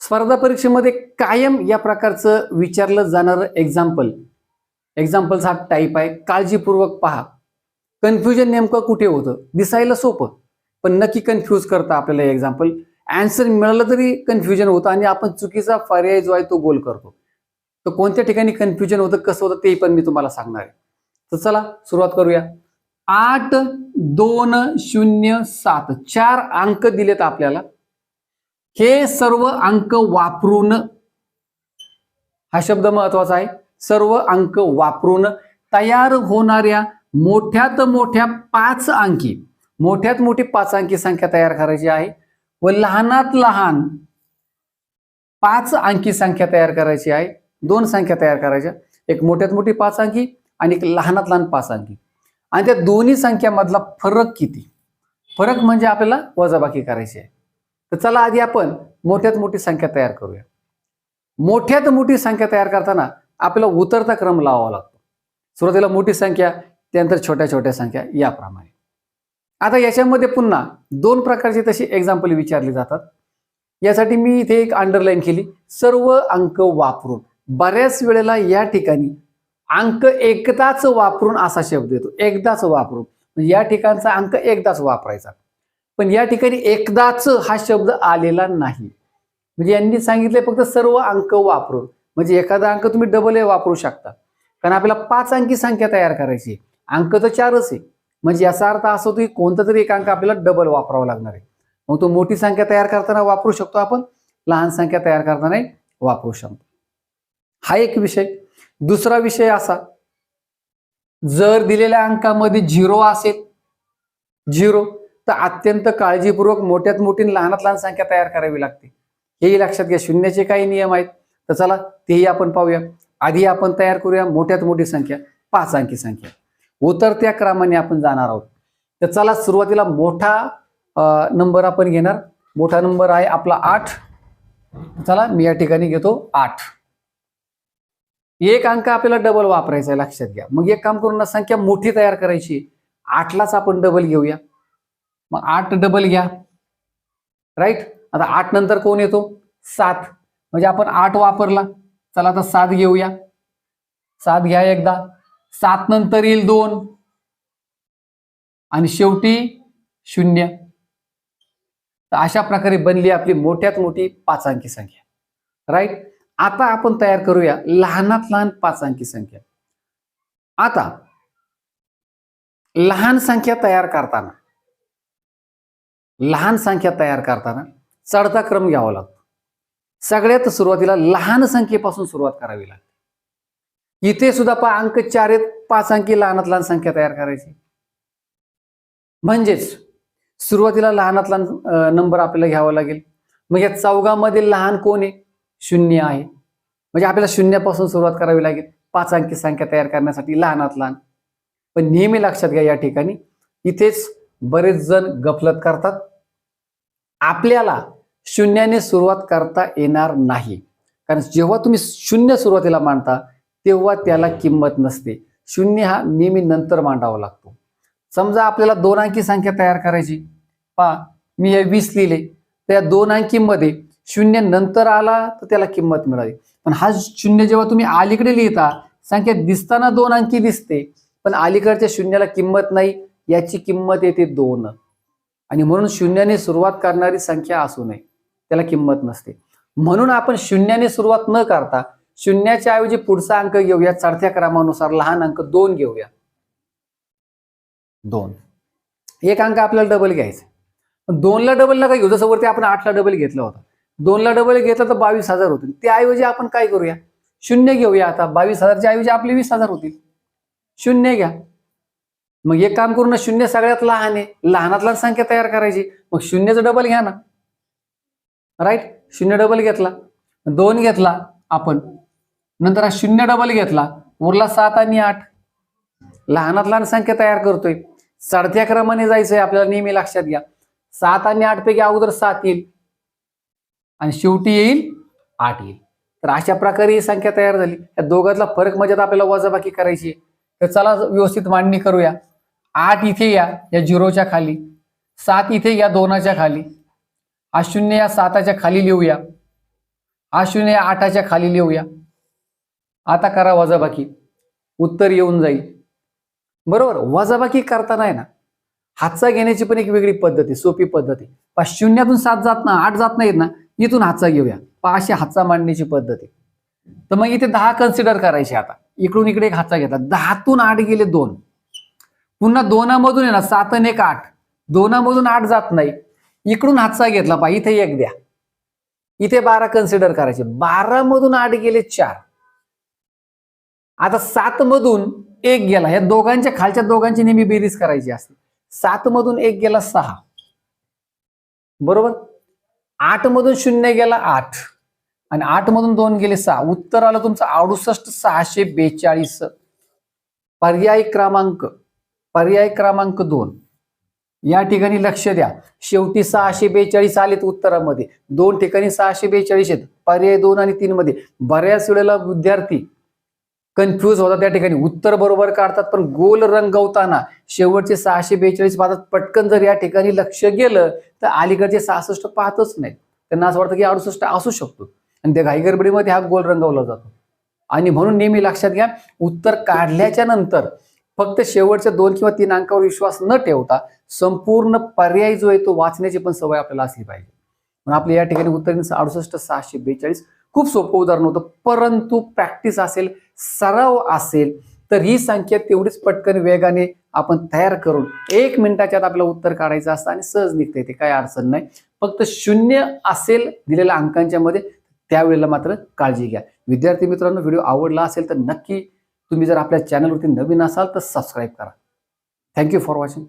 स्पर्धा परीक्षेमध्ये कायम या प्रकारचं विचारलं जाणारं एक्झाम्पल एक्झाम्पलचा हा टाईप आहे. काळजीपूर्वक पहा. कन्फ्युजन नेमकं कुठे होतं? दिसायला सोपं. पण नक्की कन्फ्यूज करतं आपल्याला एक्झाम्पल अँसर मिळालं तरी कन्फ्युजन होतं आणि आपण चुकीचा पर्याय जो आहे तो गोल करतो. तर कोणत्या ठिकाणी कन्फ्युजन होतं कसं होतं ते पण मी तुम्हाला सांगणार आहे. तर चला सुरुवात करूया. आठ दोन शून्य सात. चार अंक दिलेत आपल्याला. हे सर्व अंक वापरून हा शब्द महत्त्वाचा आहे सर्व अंक वापरून तयार होणाऱ्या मोठ्यात मोठ्या पाच अंकी मोठ्यात मोठी पाच अंकी संख्या तयार करायची आहे व लहानात लहान पाच अंकी संख्या तयार करायची आहे दोन संख्या तयार करायच्या एक मोठ्यात मोठी पाच अंकी आणि एक लहानात लहान पाच अंकी. आणि त्या दोन्ही संख्यामधला फरक किती? फरक म्हणजे आपल्याला वजाबाकी करायची आहे. तर चला आधी आपण मोठ्यात मोठी संख्या तयार करूया. मोठ्यात मोठी संख्या तयार करताना आपल्याला उतरता क्रम लावावा लागतो. सुरुवातीला मोठी संख्या त्यानंतर छोट्या छोट्या संख्या याप्रमाणे. आता याच्यामध्ये पुन्हा दोन प्रकारची तशी एक्झाम्पल विचारली जातात. यासाठी मी इथे एक अंडरलाईन केली. सर्व अंक वापरून बऱ्याच वेळेला या ठिकाणी अंक एकदाच वापरून असा शब्द येतो. एकदाच वापरून. या ठिकाणचा अंक एकदाच वापरायचा. पण या ठिकाणी एकदाच हा शब्द आलेला नाही. म्हणजे यांनी सांगितले फक्त सर्व अंक वापरून. म्हणजे एखादा अंक तुम्ही डबल ए वापरू शकता. कारण आपल्याला पाच अंकी संख्या तयार करायची आहे. अंक तर चारच आहे. म्हणजे याचा अर्थ असा होतो की कोणता तरी एक अंक आपल्याला डबल वापरावा लागणार आहे. मग तो मोठी संख्या तयार करताना वापरू शकतो आपण. लहान संख्या तयार करताना वापरू शकतो. हा एक विषय. दुसरा विषय असा. जर दिलेल्या अंकामध्ये झिरो असेल झिरो तर अत्यंत काळजीपूर्वक मोठ्यात मोठी लहानात लहान संख्या तयार करावी लागते. हेही लक्षात घ्या शून्याचे काही नियम आहेत. तर चला तेही आपण पाहूया. आधी आपण तयार करूया मोठ्यात मोठी संख्या पाच अंकी संख्या. उतरत्या क्रमाने आपण जाणार आहोत. तर चला सुरुवातीला मोठा नंबर आपण घेणार. मोठा नंबर आहे आपला आठ. चला मी या ठिकाणी घेतो आठ. एक अंक आपल्याला डबल वापरायचा आहे लक्षात घ्या. मग एक काम करून संख्या मोठी तयार करायची. आठलाच आपण डबल घेऊया. मग आठ डबल घ्या. राईट आता आठ नंतर कोण येतो? सात. म्हणजे आपण आठ वापरला. चला आता सात घेऊया. सात घ्या एकदा. सात नंतर येईल दोन. आणि शेवटी शून्य. तर अशा प्रकारे बनली आपली मोठ्यात मोठी पाच अंकी संख्या. राईट आता आपण तयार करूया लहानात लहान पाच अंकी संख्या. आता लहान संख्या तयार करताना लहान संख्या तयार करताना चढता क्रम घ्यावा लागतो. सगळ्यात सुरुवातीला लहान संख्येपासून सुरुवात करावी लागते. इथे सुद्धा पा अंक चार आहेत पाच अंकी लहानात लहान संख्या तयार करायची. म्हणजेच सुरुवातीला लहानात लहान नंबर आपल्याला घ्यावा लागेल. मग या चौघामध्ये लहान कोण आहे? शून्य आहे. म्हणजे आपल्याला शून्यापासून सुरुवात करावी लागेल. पाच अंकी संख्या तयार करण्यासाठी लहानात लहान. पण नेहमी लक्षात घ्या या ठिकाणी. इथेच बरेच जण गफलत करतात. आपल्याला शून्याने सुरुवात करता येणार नाही. कारण जेव्हा तुम्ही शून्य सुरुवातीला मांडता तेव्हा त्याला किंमत नसते. शून्य हा नेहमी नंतर मांडावा लागतो. समजा आपल्याला दोन अंकी संख्या तयार करायची. पा मी हे वीस लिहिले. तर या दोन अंकीमध्ये शून्य नंतर आला तर त्याला किंमत मिळाली. पण हा शून्य जेव्हा तुम्ही अलीकडे लिहिता संख्या दिसताना दोन अंकी दिसते. पण अलीकडच्या शून्याला किंमत नाही. याची किंमत येते दोन. आणि म्हणून शून्याने सुरुवात करणारी संख्या असू नये. त्याला किंमत नसते. म्हणून आपण शून्याने सुरुवात न करता शून्याच्या ऐवजी पुढचा अंक घेऊया. चढत्या क्रमानुसार लहान अंक दोन घेऊया. दोन. एक अंक आपल्याला डबल घ्यायचा दोनला डबल काय घेऊ. जसं वरती आपण आठला डबल घेतला होता. दोनला डबल घेतला तर बावीस हजार होतील. त्याऐवजी आपण काय करूया? शून्य घेऊया आता. बावीस हजारच्या ऐवजी आपले वीस हजार होतील. शून्य घ्या. मग एक काम करू ना शून्य सगळ्यात लहान आहे. लहानात लहान संख्या तयार करायची. मग शून्यचं डबल घ्या ना. राईट शून्य डबल घेतला. दोन घेतला आपण. नंतर हा शून्य डबल घेतला. उरला सात आणि आठ. लहानात लहान संख्या तयार करतोय. चढत्या क्रमाने जायचंय आपल्याला नेहमी लक्षात घ्या. सात आणि आठ पैकी अगोदर सात येईल. आणि शेवटी येईल आठ येईल. तर अशा प्रकारे ही संख्या तयार झाली. या दोघातला फरक म्हणजे आपल्याला वजाबाकी करायची आहे. तर चला व्यवस्थित मांडणी करूया. आठ इथे या या झिरोच्या खाली. सात इथे या दोनाच्या खाली. हा शून्य या साताच्या खाली लिहूया. हा शून्य आठाच्या खाली लिहूया. आता करा वजाबाकी. उत्तर येऊन जाईल. बरोबर वजाबाकी करताना आहे ना हातचा घेण्याची पण एक वेगळी पद्धत आहे सोपी पद्धत. आहे पा शून्यातून सात जात ना आठ जात नाहीत ना इथून हातचा घेऊया. पा अशी हातचा मांडण्याची पद्धत. आहे तर मग इथे दहा कन्सिडर करायचे आता. इकडून इकडे एक हातचा घेतला. दहातून आठ गेले दोन. पुन्हा दोनामधून आहे ना सात आणि एक आठ. दोनामधून आठ जात नाही. इकडून हातचा घेतला पा इथे एक द्या. इथे बारा कन्सिडर करायचे. बारा मधून आठ गेले चार. आता सात मधून एक गेला. ह्या दोघांच्या खालच्या दोघांची नेहमी बेरीज करायची असते. सात मधून एक गेला सहा. बरोबर? आठ मधून शून्य गेला आठ. आणि आठ मधून दोन गेले सहा. उत्तर आलं तुमचं अडुसष्ट सहाशे बेचाळीस. पर्याय क्रमांक पर्याय क्रमांक दोन. या ठिकाणी लक्ष द्या. शेवटी सहाशे बेचाळीस आलेत उत्तरामध्ये. दोन ठिकाणी सहाशे बेचाळीस आहेत. पर्याय दोन आणि तीन मध्ये. बऱ्याच वेळेला विद्यार्थी कन्फ्यूज होतात त्या ठिकाणी. उत्तर बरोबर काढतात पण गोल रंगवताना शेवटचे सहाशे बेचाळीस पाहतात. पटकन जर या ठिकाणी लक्ष गेलं तर अलीकडचे सहासष्ट पाहतच नाही त्यांना असं वाटतं की अडुसष्ट असू शकतो. आणि त्या घाईगडबडीमध्ये हा गोल रंगवला जातो. आणि म्हणून नेहमी लक्षात घ्या उत्तर काढल्याच्या नंतर फक्त शेवटच्या दोन किंवा तीन अंकावर विश्वास न ठेवता संपूर्ण पर्याय जो आहे तो वाचण्याची पण सवय आपल्याला असली पाहिजे. म्हणून आपल्या या ठिकाणी उत्तर अडुसष्ट सहाशे बेचाळीस खूप सोपं उदाहरण होतं. परंतु प्रॅक्टिस असेल सराव असेल तर ही संख्या तेवढीच पटकन वेगाने आपण तयार करून एक मिनिटाच्या आत आपलं उत्तर काढायचं असतं आणि सहज निघतं येते काही अडचण नाही. फक्त शून्य असेल दिलेल्या अंकांच्या मध्ये त्यावेळेला मात्र काळजी घ्या. विद्यार्थी मित्रांनो व्हिडिओ आवडला असेल तर नक्की तुम्ही जर आपल्या चॅनलवरती नवीन असाल तर सबस्क्राईब करा. Thank you for watching